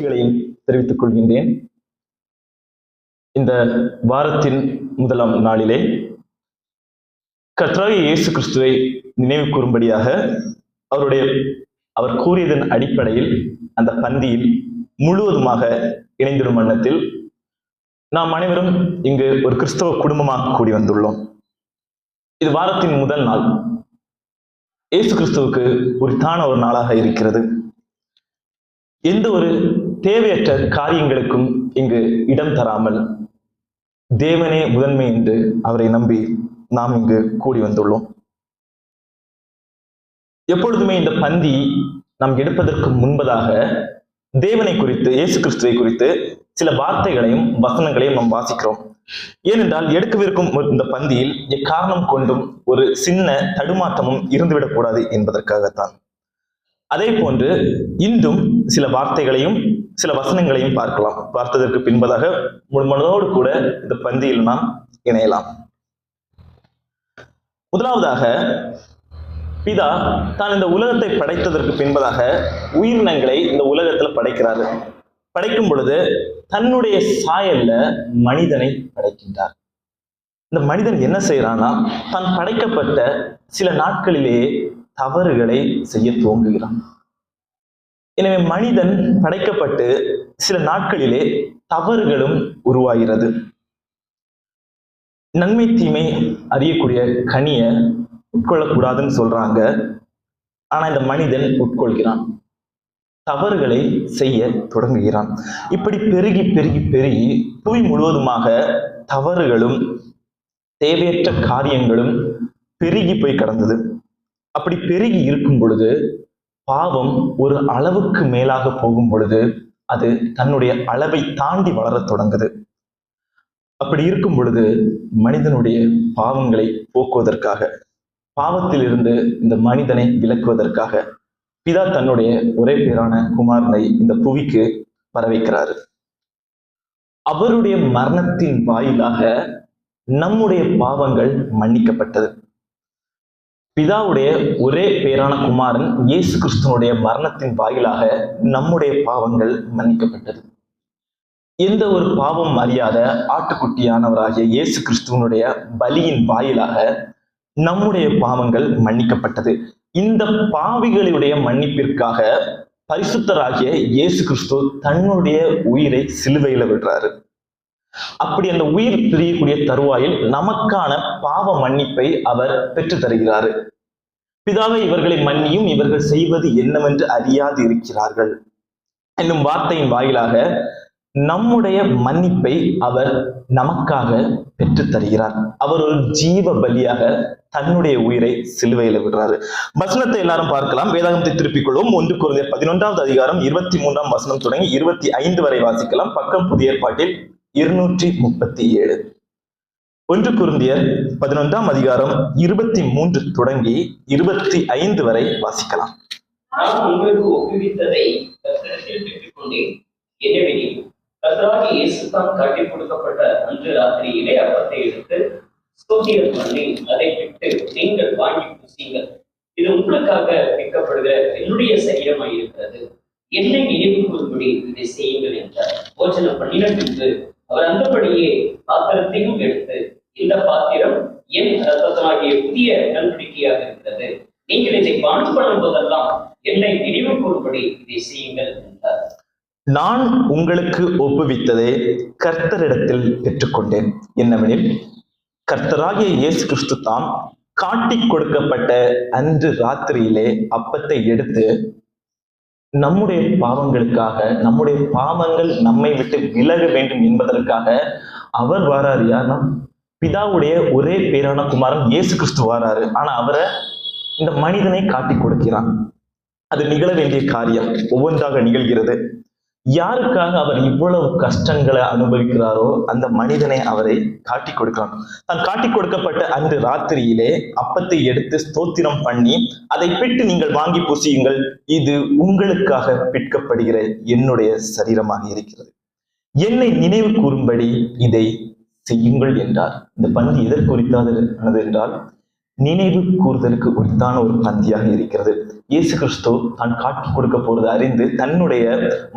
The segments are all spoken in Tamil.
வாழ்த்துக்களையும் தெரிவித்துக் கொள்கின்றேன். இந்த வாரத்தின் முதலாம் நாளிலே கர்த்தராகிய இயேசு கிறிஸ்துவை நினைவு கூறும்படியாக அவருடைய அவர் கூறியதன் அடிப்படையில் அந்த பந்தியில் முழுவதுமாக இணைந்திடும் வண்ணத்தில் நாம் அனைவரும் இங்கு ஒரு கிறிஸ்தவ குடும்பமாக கூடி வந்துள்ளோம். இது வாரத்தின் முதல் நாள். இயேசு கிறிஸ்துவுக்கு உரித்தான ஒரு நாளாக இருக்கிறது. எந்த ஒரு தேவையற்ற காரியங்களுக்கும் இங்கு இடம் தராமல் தேவனே முதன்மை என்று அவரை நம்பி நாம் இங்கு கூடி வந்துள்ளோம். எப்பொழுதுமே இந்த பந்தி நாம் எடுப்பதற்கு முன்பதாக தேவனை குறித்து இயேசு கிறிஸ்துவை குறித்து சில வார்த்தைகளையும் வசனங்களையும் நாம் வாசிக்கிறோம். ஏனென்றால் எடுக்கவிருக்கும் இந்த பந்தியில் எக்காரணம் கொண்டும் ஒரு சின்ன தடுமாற்றமும் இருந்துவிடக்கூடாது என்பதற்காகத்தான். அதே போன்று இன்றும் சில வார்த்தைகளையும் சில வசனங்களையும் பார்க்கலாம். பார்த்ததற்கு பின்பதாக முழுமனதோடு கூட இந்த பந்தியில் நாம் இணையலாம். முதலாவதாக பிதா தான் இந்த உலகத்தை படைத்ததற்கு பின்பதாக உயிரினங்களை இந்த உலகத்துல படைக்கிறாரு. படைக்கும் பொழுது தன்னுடைய சாயல்ல மனிதனை படைக்கின்றார். இந்த மனிதன் என்ன செய்யறான்னா தான் படைக்கப்பட்ட சில நாட்களிலேயே தவறுகளை செய்ய துவங்குகிறான். எனவே மனிதன் படைக்கப்பட்டு சில நாட்களிலே தவறுகளும் உருவாகிறது. நன்மை தீமை அறியக்கூடிய கனிய உட்கொள்ளக்கூடாதுன்னு சொல்றாங்க. ஆனா இந்த மனிதன் உட்கொள்கிறான். தவறுகளை செய்ய தொடங்குகிறான். இப்படி பெருகி பெருகி பெருகி புவி முழுவதுமாக தவறுகளும் தேவையற்ற காரியங்களும் பெருகி போய் கடந்தது. அப்படி பெருகி இருக்கும் பொழுது பாவம் ஒரு அளவுக்கு மேலாக போகும் பொழுது அது தன்னுடைய அளவை தாண்டி வளரத் தொடங்குது. அப்படி இருக்கும் பொழுது மனிதனுடைய பாவங்களை போக்குவதற்காக பாவத்திலிருந்து இந்த மனிதனை விலக்குவதற்காக பிதா தன்னுடைய ஒரே பேரான குமாரனை இந்த புவிக்கு வரவைக்கிறாரு. அவருடைய மரணத்தின் வாயிலாக நம்முடைய பாவங்கள் மன்னிக்கப்பட்டது. பிதாவுடைய ஒரே பேரான குமாரன் இயேசு கிறிஸ்துவனுடைய மரணத்தின் வாயிலாக நம்முடைய பாவங்கள் மன்னிக்கப்பட்டது. எந்த ஒரு பாவம் அறியாத ஆட்டுக்குட்டியானவராகிய இயேசு கிறிஸ்துவனுடைய பலியின் வாயிலாக நம்முடைய பாவங்கள் மன்னிக்கப்பட்டது. இந்த பாவிகளுடைய மன்னிப்பிற்காக பரிசுத்தராகிய இயேசு கிறிஸ்து தன்னுடைய உயிரை சிலுவையில விடுறாரு. அப்படி அந்த உயிர் பிரியக்கூடிய தருவாயில் நமக்கான பாவ மன்னிப்பை அவர் பெற்று தருகிறார். பிதாவை இவர்களை மன்னியும் இவர்கள் செய்வது என்னவென்று அறியாது இருக்கிறார்கள். என்னும் வார்த்தையின் வாயிலாக நம்முடைய மன்னிப்பை அவர் நமக்காக பெற்று தருகிறார். அவர் ஒரு ஜீவ பலியாக தன்னுடைய உயிரை சிலுவையில விடுறாரு. வசனத்தை எல்லாரும் பார்க்கலாம். வேதாகமத்தை திருப்பிக் கொள்வோம். ஒன்று குறைந்த பதினொன்றாவது அதிகாரம் இருபத்தி மூன்றாம் வசனம் தொடங்கி இருபத்தி ஐந்து வரை வாசிக்கலாம். பக்கம் புதிய ஏற்பாட்டில் இருநூற்றி முப்பத்தி ஏழு. ஒன்று குருந்தியர் பதினொன்றாம் அதிகாரம் இருபத்தி மூன்று தொடங்கி இருபத்தி ஐந்து வரை வாசிக்கலாம். நான் உங்களுக்கு ஒப்புவித்ததை என்னவெனில் இயேசு தான் காட்டிக் கொடுக்கப்பட்ட அன்று ராத்திரியிலே அப்பத்தை எடுத்து ஸ்தோத்திரம் பண்ணி அதை விட்டு நீங்கள் வாங்கி இது உங்களுக்காக விற்கப்படுகிற என்னுடைய சரீரமாய் இருக்கிறது என்னை நினைவு கூறும்படி இதை செய்யுங்கள் என்றார். போஜனம் பண்ணின பின்பு அவர் அந்தபடியே பாத்திரத்தையும் எடுத்து இந்த பாத்திரம் என் ரத்தமாகிய புதிய உடன்படிக்கையாக இருக்கிறது. நீங்கள் இதை பானம் பண்ணும் போதெல்லாம் என்னை நினைவு கூறும்படி இதை செய்யுங்கள் என்றார். நான் உங்களுக்கு ஒப்புவித்ததை கர்த்தரிடத்தில் பெற்றுக்கொண்டேன். என்னவெனில் கர்த்தராகிய இயேசு கிறிஸ்து தாம் காட்டி கொடுக்கப்பட்ட அன்று ராத்திரியிலே அப்பத்தை எடுத்து நம்முடைய பாவங்களுக்காக நம்முடைய பாவங்கள் நம்மை விட்டு விலக வேண்டும் என்பதற்காக அவர் வாராரு யாருன்னா? பிதாவுடைய ஒரே பேரான குமாரன் இயேசு கிறிஸ்து வாராரு. ஆனா அவரை இந்த மனிதனை காட்டிக் கொடுக்கிறான். அது நிகழ வேண்டிய காரியம் ஒவ்வொன்றாக நிகழ்கிறது. யாருக்காக அவர் இவ்வளவு கஷ்டங்களை அனுபவிக்கிறாரோ அந்த மனிதனை அவரை காட்டி கொடுக்கிறான் தான் காட்டி கொடுக்கப்பட்ட அன்று ராத்திரியிலே அப்பத்தை எடுத்து ஸ்தோத்திரம் பண்ணி அதை பிட்டு நீங்கள் வாங்கி பூசியுங்கள். இது உங்களுக்காக பிற்கப்படுகிற என்னுடைய சரீரமாக இருக்கிறது. என்னை நினைவு கூறும்படி இதை செய்யுங்கள் என்றார். இந்த பந்தி எதற்குறித்தானது என்றால் நினைவு கூறுதலுக்கு உரித்தான ஒரு பந்தியாக இருக்கிறது. இயேசு கிறிஸ்து தான் காட்டி கொடுக்க போறது அறிந்து தன்னுடைய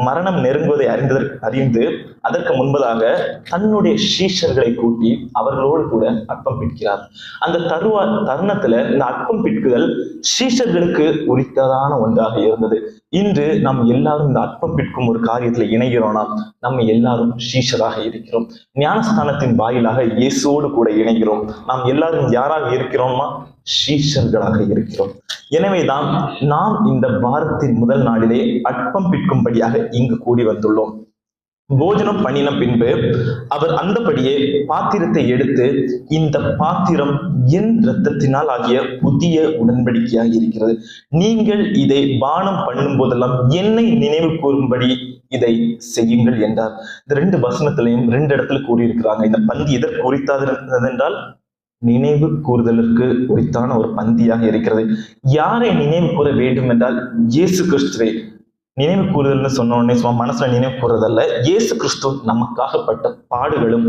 மரணம் நெருங்குவதை அறிந்ததற்கு அறிந்து அதற்கு முன்பதாக தன்னுடைய சீஷர்களை கூட்டி அவர்களோடு கூட அற்பம் பிடிக்கிறார். அந்த தருவா தருணத்துல இந்த அற்பம் பிட்குதல் சீஷர்களுக்கு உரித்ததான ஒன்றாக இருந்தது. இன்று நாம் எல்லாரும் இந்த அற்பம் பிற்கும் ஒரு காரியத்துல இணைகிறோம்னா நம்ம எல்லாரும் சீஷராக இருக்கிறோம். ஞானஸ்தானத்தின் வாயிலாக இயேசுவோடு கூட இணைகிறோம். நாம் எல்லாரும் யாராக இருக்கிறோமா? சீஷர்களாக இருக்கிறோம். எனவேதான் நாம் இந்த வாரத்தின் முதல் நாளிலே அற்பம் பிற்கும்படியாக இங்கு கூடி வந்துள்ளோம். போஜனம் பண்ணின பின்பு அவர் அந்தபடியே பாத்திரத்தை எடுத்து இந்த பாத்திரம் என் இரத்தத்தினால் ஆகிய புதிய உடன்படிக்கையாக இருக்கிறது. நீங்கள் இதை பானம் பண்ணும் போதெல்லாம் என்னை நினைவு கூறும்படி இதை செய்யுங்கள் என்றார். இந்த ரெண்டு வசனத்திலையும் ரெண்டு இடத்துல கூறியிருக்கிறாங்க. இந்த பந்தி எதற்கு குறித்தாது என்றால் நினைவு கூறுதலுக்கு உரித்தான ஒரு பந்தியாக இருக்கிறது. யாரை நினைவு கூற வேண்டும் என்றால் இயேசு கிறிஸ்துவை நினைவு கூறுதல்னு சொன்ன உடனே சும்மா மனசுல நினைவு கூறுறதல்ல. இயேசு கிறிஸ்து நமக்காக பட்ட பாடுகளும்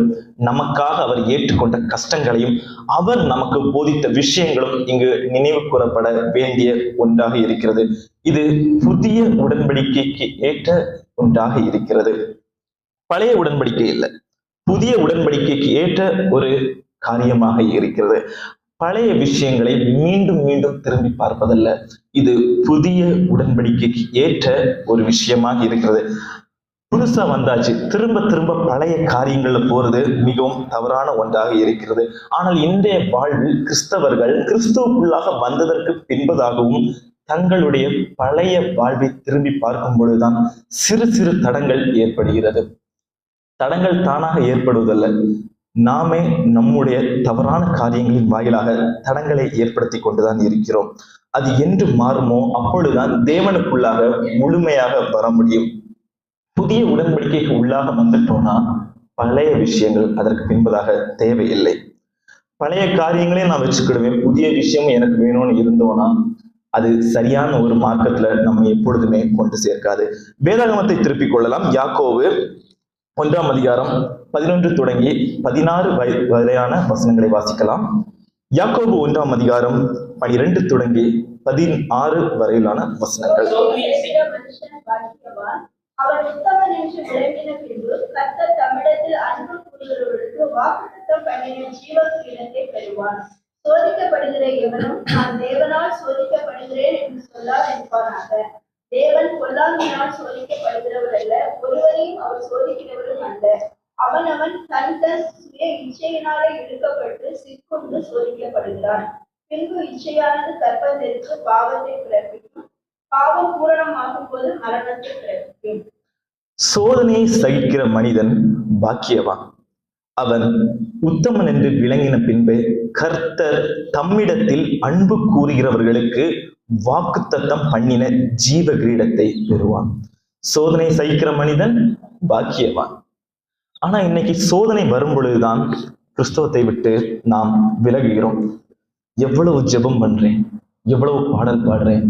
நமக்காக அவர் ஏற்றுக்கொண்ட கஷ்டங்களையும் அவர் நமக்கு போதித்த விஷயங்களும் இங்கு நினைவு கூறப்பட வேண்டிய ஒன்றாக இருக்கிறது. இது புதிய உடன்படிக்கைக்கு ஏற்ற ஒன்றாக இருக்கிறது. பழைய உடன்படிக்கை இல்லை. புதிய உடன்படிக்கைக்கு ஏற்ற ஒரு காரியமாக இருக்கிறது. பழைய விஷயங்களை மீண்டும் மீண்டும் திரும்பி பார்ப்பதல்ல. இது புதிய உடன்படிக்கைக்கு ஏற்ற ஒரு விஷயமாக இருக்கிறது. புதுசா வந்தாச்சு. திரும்ப திரும்ப பழைய காரியங்கள்ல போறது மிகவும் தவறான ஒன்றாக இருக்கிறது. ஆனால் இன்றைய வாழ்வில் கிறிஸ்தவர்கள் கிறிஸ்துவுக்குள்ளாக வந்ததற்கு பின்பதாகவும் தங்களுடைய பழைய வாழ்வை திரும்பி பார்க்கும் பொழுதுதான் சிறு சிறு தடங்கள் ஏற்படுகிறது. தடங்கள் தானாக ஏற்படுவதல்ல. நாமே நம்முடைய தவறான காரியங்களின் வாயிலாக தடங்களை ஏற்படுத்தி கொண்டுதான் இருக்கிறோம். அது என்று மாறுமோ அப்பொழுதுதான் தேவனுக்குள்ளாக முழுமையாக வர முடியும். புதிய உடன்படிக்கைக்கு உள்ளாக வந்துட்டோம்னா பழைய விஷயங்கள் அதற்கு பின்பதாக தேவையில்லை. பழைய காரியங்களே நான் வச்சுக்கிடுவேன். புதிய விஷயம் எனக்கு வேணும்னு இருந்தோம்னா அது சரியான ஒரு மார்க்கத்துல நம்ம எப்பொழுதுமே கொண்டு சேர்க்காது. வேதாகமத்தை திருப்பிக் கொள்ளலாம். யாக்கோவு ஒன்றாம் அதிகாரம் பதினொன்று தொடங்கி பதினாறு வரையான வசனங்களை வாசிக்கலாம். யாக்கோபு ஒன்றாம் அதிகாரம் பனிரெண்டு தொடங்கி பதினாறு வரையிலான வசனங்கள். சோதிக்கப்படுகிற எவனும் நான் தேவனால் சோதிக்கப்படுகிறேன் என்று தேவன் பொல்லாங்கினால் சோதிக்கப்படுகிறவர் அல்ல ஒருவரையும் அவர் சோதிக்கிறவரும் அல்ல. அவனவன் தன் தன் சுய இச்சையினாலே இழுக்கப்பட்டு சிற்கொண்டு சோதிக்கப்படுகிறான். பின்பு இச்சையானது கற்பந்தெடுத்து பாவத்தை பிறப்பிக்கும். பாவம் பூரணமாகும் போது மரணத்தை பிறப்பிக்கும். சோதனையை சகிக்கிற மனிதன் பாக்கியவான். அவன் உத்தமன் என்று விளங்கின பின்பு கர்த்தர் தம்மிடத்தில் அன்பு கூறுகிறவர்களுக்கு வாக்கு தத்தம் பண்ணின ஜீவ கிரீடத்தை பெறுவான். சோதனை சகிக்கிற மனிதன் பாக்கியவான். ஆனா இன்னைக்கு சோதனை வரும் பொழுதுதான் கிறிஸ்தவத்தை விட்டு நாம் விலகுகிறோம். எவ்வளவு ஜெபம் பண்றேன் எவ்வளவு பாடல் பாடுறேன்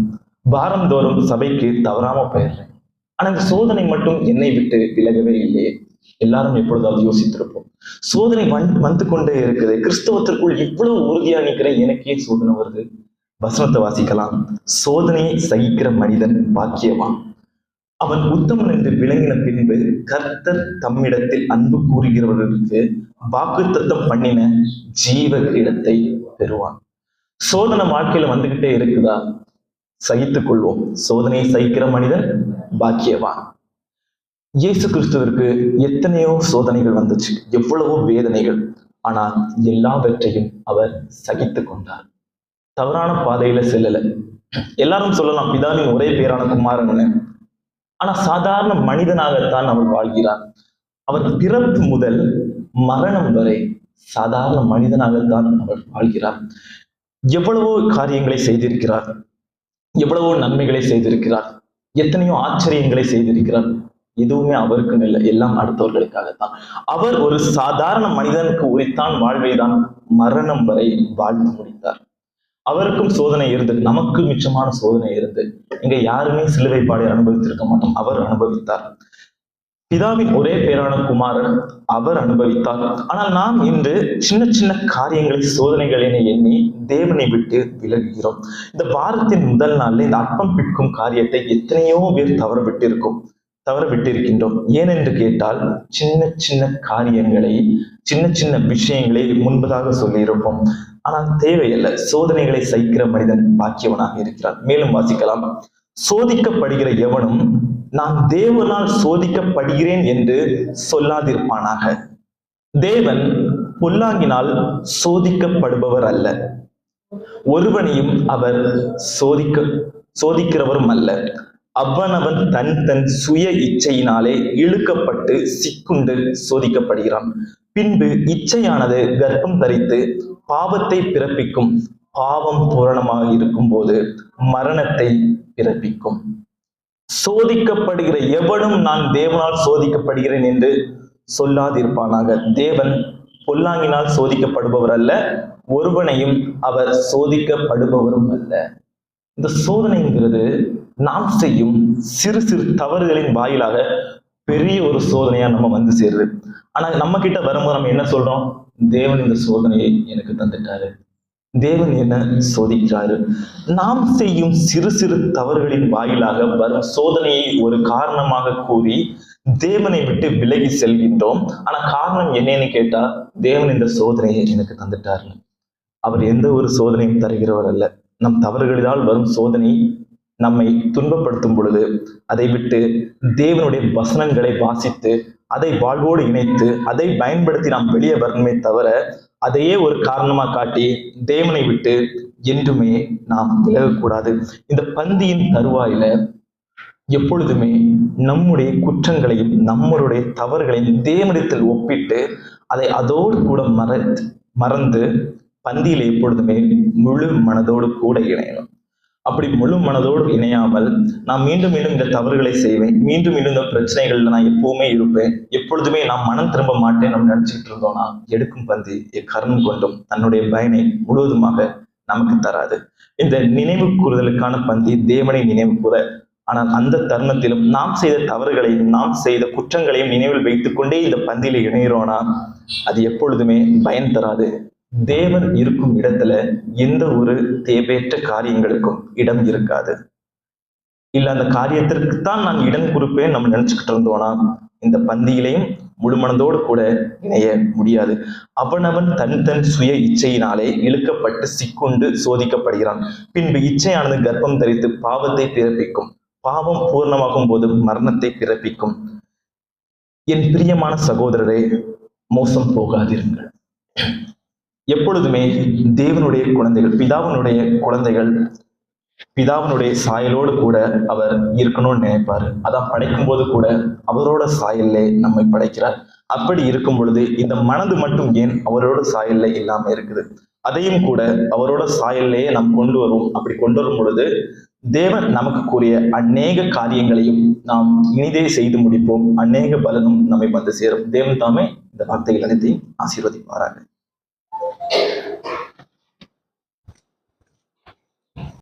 வாரந்தோறும் சபைக்கு தவறாம போயிடுறேன். ஆனா இந்த சோதனை மட்டும் என்னை விட்டு விலகவே இல்லையே. எல்லாரும் எப்பொழுதாவது யோசித்திருப்போம். சோதனை வந் வந்து கொண்டே இருக்குது. கிறிஸ்தவத்திற்குள் இவ்வளவு உறுதியா நிற்கிறேன் எனக்கே சோதனை வருது. வசனத்தை வாசிக்கலாம். சோதனையை சகிக்கிற மனிதன் பாக்கியவான். அவன் உத்தமன் என்று விளங்கின பின்பு கர்த்தர் தம்மிடத்தில் அன்பு கூறுகிறவர்களுக்கு வாக்குத்தத்தம் பண்ணின ஜீவ கிரீடத்தை பெறுவான். சோதனை வாழ்க்கையில வந்துகிட்டே இருக்குதா? சகித்துக் கொள்வோம். சோதனையை சகிக்கிற மனிதன் பாக்கியவான். இயேசு கிறிஸ்துவிற்கு எத்தனையோ சோதனைகள் வந்துச்சு. எவ்வளவோ வேதனைகள். ஆனா எல்லாவற்றையும் அவர் சகித்துக் கொண்டார். தவறான பாதையில செல்லல. எல்லாரும் சொல்லலாம் பிதாவின் ஒரே பேரான குமாரன்னு ஆனா சாதாரண மனிதனாகத்தான் அவர் வாழ்கிறார் அவர் பிறப்பு முதல் மரணம் வரை சாதாரண மனிதனாகத்தான் அவர் வாழ்கிறார் எவ்வளவோ காரியங்களை செய்திருக்கிறார். எவ்வளவோ நன்மைகளை செய்திருக்கிறார். எத்தனையோ ஆச்சரியங்களை செய்திருக்கிறார். எதுவுமே அவருக்கும் இல்லை. எல்லாம் அடுத்தவர்களுக்காகத்தான். அவர் ஒரு சாதாரண மனிதனுக்கு உரித்தான் வாழ்வைதான் மரணம் வரை வாழ்ந்து முடித்தார். அவருக்கும் சோதனை இருந்து நமக்கு மிச்சமான சோதனை இருந்து இங்க யாருமே சிலுவை பாடை அனுபவித்திருக்க மாட்டோம். அவர் அனுபவித்தார். பிதாவின் ஒரே பேரான குமாரன் அவர் அனுபவித்தார். ஆனால் நாம் இன்று சின்ன சின்ன காரியங்களை சோதனைகள் என எண்ணி தேவனை விட்டு விலகுகிறோம். இந்த வாரத்தின் முதல் நாளில் இந்த அற்பம் பிற்கும் காரியத்தை எத்தனையோ பேர் தவற விட்டிருக்கும் தவற விட்டிருக்கின்றோம் ஏனென்று கேட்டால் சின்ன சின்ன காரியங்களை சின்ன சின்ன விஷயங்களை முன்பதாக சொல்லியிருப்போம். ஆனால் தேவையல்ல. சோதனைகளை சகிக்கிற மனிதன் பாக்கியவனாக இருக்கிறான். மேலும் வாசிக்கலாம். சோதிக்கப்படுகிற எவனும் நான் தேவனால் சோதிக்கப்படுகிறேன் என்று சொல்லாதிருப்பானாக. தேவன் பொல்லாங்கினால் சோதிக்கப்படுபவர் அல்ல. ஒருவனையும் அவர் சோதிக்க சோதிக்கிறவரும் அல்ல. அவனவன் தன் தன் சுய இச்சையினாலே இழுக்கப்பட்டு சிக்குண்டு சோதிக்கப்படுகிறான். பின்பு இச்சையானது கர்ப்பம் தரித்து பாவத்தை பிறப்பிக்கும். பாவம் பூரணமாக இருக்கும்போது மரணத்தை பிறப்பிக்கும். சோதிக்கப்படுகிற எவனும் நான் தேவனால் சோதிக்கப்படுகிறேன் என்று சொல்லாதிருப்பானாக. தேவன் பொல்லாங்கினால் சோதிக்கப்படுபவர் அல்ல ஒருவனையும் அவர் சோதிக்கப்படுபவரும் அல்ல. இந்த சோதனைங்கிறது நாம் செய்யும் சிறு சிறு தவறுகளின் வாயிலாக பெரிய ஒரு சோதனையா நம்ம வந்து சேருது. ஆனா நம்ம கிட்ட வரும்போது நம்ம என்ன சொல்றோம்? தேவன் இந்த சோதனையை எனக்கு தந்துட்டாரு. தேவன் என்ன சோதிக்கிறாரு? நாம் செய்யும் சிறு சிறு தவறுகளின் வாயிலாக வரும் சோதனையை ஒரு காரணமாக கூறி தேவனை விட்டு விலகி செல்கின்றோம். ஆனா காரணம் என்னன்னு கேட்டா தேவன் இந்த சோதனையை எனக்கு தந்துட்டாருன்னு. அவர் எந்த ஒரு சோதனையும் தருகிறவர் அல்ல. நம் தவறுகளினால் வரும் சோதனை நம்மை துன்பப்படுத்தும் பொழுது அதை விட்டு தேவனுடைய வசனங்களை வாசித்து அதை வாழ்வோடு இணைத்து அதை பயன்படுத்தி நாம் வெளியே வரணுமே தவிர அதையே ஒரு காரணமாக காட்டி தேவனை விட்டு என்றுமே நாம் விலகக்கூடாது. இந்த பந்தியின் தருவாயில எப்பொழுதுமே நம்முடைய குற்றங்களையும் நம்மளுடைய தவறுகளையும் தேவனிடத்தில் ஒப்பிட்டு அதை அதோடு கூட மற மறந்து பந்தியில் எப்பொழுதுமே முழு மனதோடு கூட இணையணும். அப்படி முழு மனதோடு இணையாமல் நான் மீண்டும் மீண்டும் இந்த தவறுகளை செய்வேன். மீண்டும் மீண்டும் இந்த பிரச்சனைகள்ல நான் எப்பவுமே இருப்பேன். எப்பொழுதுமே நான் மனம் திரும்ப மாட்டேன் நம்ம நினைச்சிட்டு இருந்தோம்னா எடுக்கும் பந்தி எக்கரணம் கொண்டும் தன்னுடைய பயனை முழுவதுமாக நமக்கு தராது. இந்த நினைவு கூறுதலுக்கான பந்தி தேவனை நினைவு கூற. ஆனால் அந்த தருணத்திலும் நாம் செய்த தவறுகளையும் நாம் செய்த குற்றங்களையும் நினைவில் வைத்துக்கொண்டே இந்த பந்தியில இணைகிறோனா அது எப்பொழுதுமே பயன் தராது. தேவன் இருக்கும் இடத்துல எந்த ஒரு தேவையற்ற காரியங்களுக்கும் இடம் இருக்காது. இல்ல அந்த காரியத்திற்கு தான் நான் இடம் கொடுப்பேன் நம்ம நினைச்சுக்கிட்டு இருந்தோம்னா இந்த பந்தியிலையும் முழுமனதோடு கூட இணைய முடியாது. அவனவன் தன் தன் சுய இச்சையினாலே இழுக்கப்பட்டு சிக்குண்டு சோதிக்கப்படுகிறான். பின்பு இச்சையானது கர்ப்பம் தரித்து பாவத்தை பிறப்பிக்கும். பாவம் பூர்ணமாகும் போது மரணத்தை பிறப்பிக்கும். என் பிரியமான சகோதரரே மோசம் போகாதிருங்கள். எப்பொழுதுமே தேவனுடைய குழந்தைகள் பிதாவினுடைய குழந்தைகள் பிதாவினுடைய சாயலோடு கூட அவர் இருக்கணும்னு நினைப்பாரு. அதான் படைக்கும் போது கூட அவரோட சாயல்லே நம்மை படைக்கிறார். அப்படி இருக்கும் பொழுது இந்த மனது மட்டும் ஏன் அவரோட சாயல்ல இல்லாம இருக்குது? அதையும் கூட அவரோட சாயல்லையே நாம் கொண்டு வருவோம் அப்படி கொண்டு வரும் பொழுது தேவன் நமக்கு கூறிய அநேக காரியங்களையும் நாம் இனிதே செய்து முடிப்போம். அநேக பலனும் நம்மை வந்து சேரும். தேவன் தாமே இந்த வார்த்தைகள் அனைத்தையும் ஆசீர்வதிப்பாராக. Thank you.